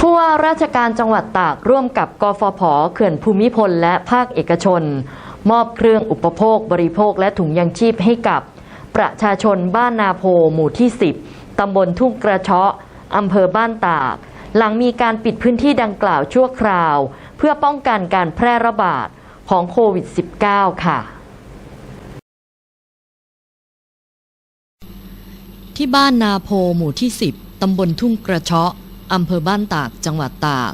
ผู้ว่าราชการจังหวัดตากร่วมกับกฟผเขื่อนภูมิพลและภาคเอกชน มอบเครื่องอุปโภคบริโภคและถุงยางชีพให้กับ ประชาชนบ้านนาโพหมู่ที่ 10 ตำบลทุ่งกระเชาะอำเภอบ้านตาก หลังมีการปิดพื้นที่ดังกล่าวชั่วคราว เพื่อป้องกันการแพร่ระบาดของโควิด -19 ค่ะที่บ้านนาโพหมู่ที่ 10 ตำบลทุ่งกระเชาะ อำเภอบ้านตาก จังหวัดตาก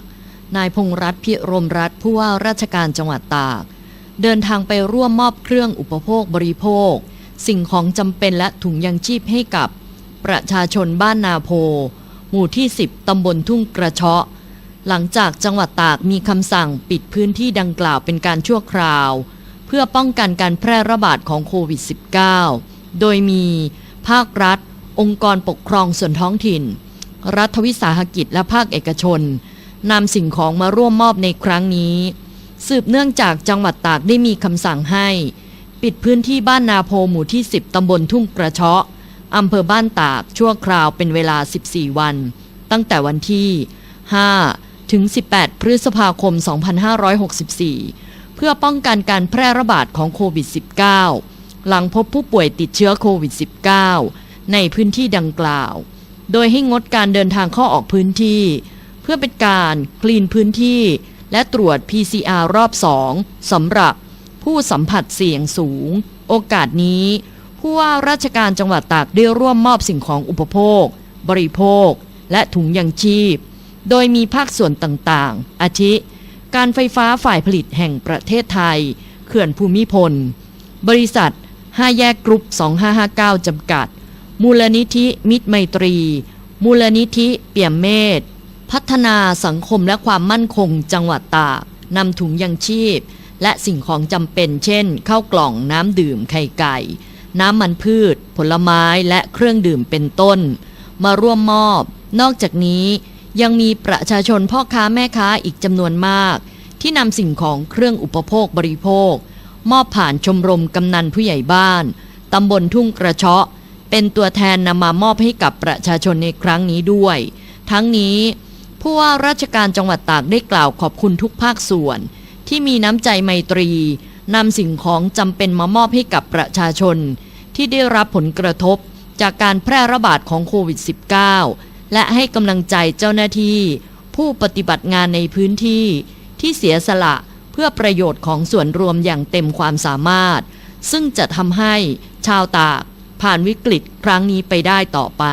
นายพงษ์รัตพิรมรัตผู้ว่าราชการจังหวัดตาก เดินทางไปร่วมมอบเครื่องอุปโภคบริโภค สิ่งของจำเป็นและถุงยางชีพให้กับ ประชาชนบ้านนาโพ หมู่ที่ 10 ตำบลทุ่งกระเชาะ หลังจากจังหวัดตากมีคำสั่งปิดพื้นที่ดังกล่าวเป็นการชั่วคราว เพื่อป้องกันการแพร่ระบาดของโควิด -19 โดยมี ภาครัฐ องค์กรปกครองส่วนท้องถิ่น รัฐวิสาหกิจและภาคเอกชนนำสิ่งของมาร่วมมอบในครั้งนี้ สืบเนื่องจากจังหวัดตากได้มีคำสั่งให้ ปิดพื้นที่บ้านนาโพหมู่ที่ 10 ตำบลทุ่งกระเชาะอำเภอบ้านตากชั่วคราวเป็นเวลา 14 วัน ตั้งแต่วันที่ 5 ถึง 18 พฤษภาคม 2564 เพื่อป้องกันการแพร่ระบาดของโควิด -19 หลังพบผู้ป่วยติดเชื้อโควิด -19 ในพื้นที่ดังกล่าว โดยให้งดการเดินทางเข้าออกพื้นที่ เพื่อเป็นการคลีนพื้นที่ และตรวจ PCR รอบ2สำหรับผู้สัมผัสเสี่ยงสูง โอกาสนี้ผู้ว่าราชการจังหวัดตากได้ร่วมมอบสิ่งของอุปโภค บริโภค และถุงยางชีพ โดยมีภาคส่วนต่างๆ อาทิ การไฟฟ้าฝ่ายผลิตแห่งประเทศไทย เขื่อนภูมิพล บริษัท 5 แยกกรุ๊ป 2559 จำกัด มูลนิธิมิตรไมตรี มูลนิธิเปี่ยมเมธพัฒนาสังคมและความมั่นคงจังหวัดตากนำถุงยางชีพ และสิ่งของจำเป็น เช่นข้าวกล่องน้ำดื่มไข่ไก่ น้ำมันพืช ผลไม้และเครื่องดื่มเป็นต้น มาร่วมมอบ นอกจากนี้ยังมีประชาชนพ่อค้าแม่ค้าอีกจำนวนมาก ที่นำสิ่งของเครื่องอุปโภคบริโภค มอบผ่านชมรมกำนันผู้ใหญ่บ้านตำบลทุ่งกระเชาะ เป็นตัวแทนนำมามอบให้กับประชาชนในครั้งนี้ด้วย ทั้งนี้ผู้ว่าราชการจังหวัดตากได้กล่าวขอบคุณทุกภาคส่วน ที่มีน้ำใจไมตรีนำสิ่งของจำเป็นมามอบให้กับประชาชน ที่ได้รับผลกระทบจากการแพร่ระบาดของโควิด -19 และให้กำลังใจเจ้าหน้าที่ ผู้ปฏิบัติงานในพื้นที่ ที่เสียสละเพื่อประโยชน์ของส่วนรวมอย่างเต็มความสามารถ ซึ่งจะทำให้ชาวตาก ผ่านวิกฤตครั้งนี้ไปได้ต่อไป